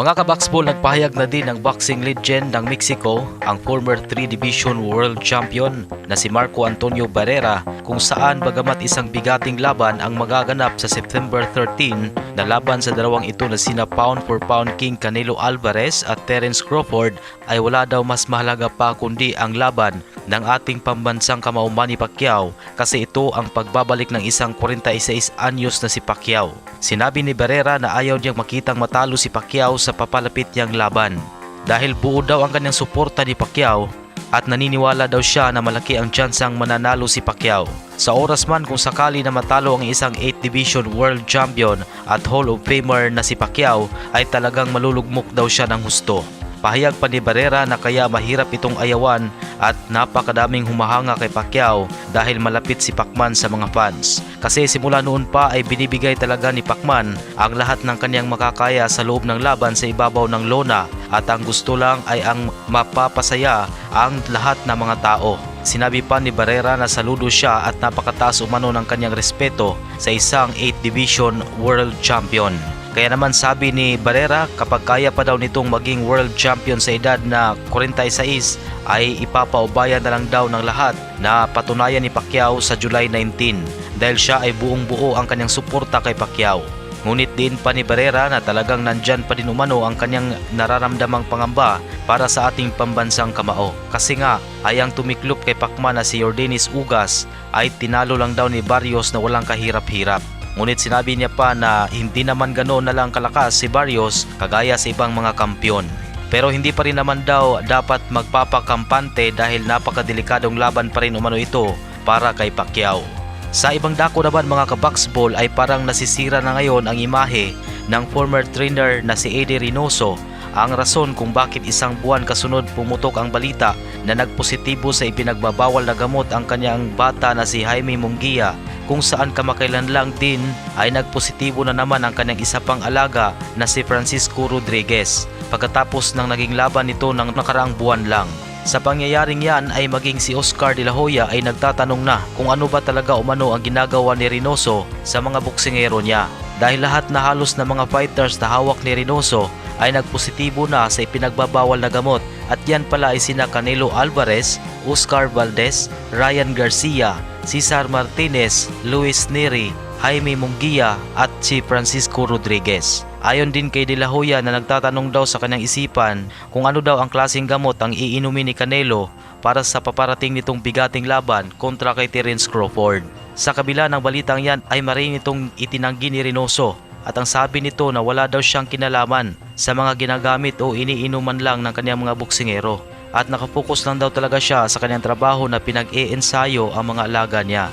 Mga kabaksbol, nagpahayag na din ng boxing legend ng Mexico, ang former 3 Division World Champion na si Marco Antonio Barrera kung saan bagamat isang bigating laban ang magaganap sa September 13 na laban sa dalawang ito na sina pound for pound king Canelo Alvarez at Terence Crawford ay wala daw mas mahalaga pa kundi ang laban ng ating pambansang kamao Manny Pacquiao kasi ito ang pagbabalik ng isang 46 anyos na si Pacquiao. Sinabi ni Barrera na ayaw niyang makitang matalo si Pacquiao sa papalapit niyang laban dahil buo daw ang kanyang suporta ni Pacquiao at naniniwala daw siya na malaki ang tsansang mananalo si Pacquiao. Sa oras man kung sakali na matalo ang isang 8 Division World Champion at Hall of Famer na si Pacquiao ay talagang malulugmok daw siya ng husto. Pahayag pa ni Barrera na kaya mahirap itong ayawan at napakadaming humahanga kay Pacquiao dahil malapit si Pacman sa mga fans. Kasi simula noon pa ay binibigay talaga ni Pacman ang lahat ng kanyang makakaya sa loob ng laban sa ibabaw ng lona at ang gusto lang ay ang mapapasaya ang lahat ng mga tao. Sinabi pa ni Barrera na saludo siya at napakataas umano ng kanyang respeto sa isang 8 Division World Champion. Kaya naman sabi ni Barrera kapag kaya pa daw nitong maging world champion sa edad na 46 ay ipapaubayan na lang daw ng lahat na patunayan ni Pacquiao sa July 19 dahil siya ay buong buo ang kanyang suporta kay Pacquiao. Ngunit din pa ni Barrera na talagang nandyan pa din umano ang kanyang nararamdamang pangamba para sa ating pambansang kamao. Kasi nga ay ang tumiklop kay Pacman na si Jordanis Ugas ay tinalo lang daw ni Barrios na walang kahirap-hirap. Ngunit sinabi niya pa na hindi naman ganoon na lang kalakas si Barrios kagaya sa ibang mga kampyon. Pero hindi pa rin naman daw dapat magpapakampante dahil napakadelikadong laban pa rin umano ito para kay Pacquiao. Sa ibang dako naman mga kaboxball ay parang nasisira na ngayon ang imahe ng former trainer na si Eddie Reynoso ang rason kung bakit isang buwan kasunod pumutok ang balita na nagpositibo sa ipinagbabawal na gamot ang kanyang bata na si Jaime Mungia kung saan kamakailan lang din ay nagpositibo na naman ang kanyang isa pang alaga na si Francisco Rodriguez pagkatapos ng naging laban nito ng nakaraang buwan lang. Sa pangyayaring yan ay maging si Oscar de la Hoya ay nagtatanong na kung ano ba talaga umano ang ginagawa ni Reynoso sa mga boksingero niya. Dahil lahat na halos na mga fighters na hawak ni Reynoso ay nagpositibo na sa ipinagbabawal na gamot at yan pala ay sina Canelo Alvarez, Oscar Valdez, Ryan Garcia, Cesar Martinez, Luis Neri, Jaime Mungia at si Francisco Rodriguez. Ayon din kay De La Hoya na nagtatanong daw sa kanyang isipan kung ano daw ang klaseng gamot ang iinumin ni Canelo para sa paparating nitong bigating laban kontra kay Terence Crawford. Sa kabila ng balitang yan ay marin itong itinanggi ni Reynoso at ang sabi nito na wala daw siyang kinalaman sa mga ginagamit o iniinuman lang ng kanyang mga buksingero at nakapokus lang daw talaga siya sa kanyang trabaho na pinag-iensayo ang mga alaga niya.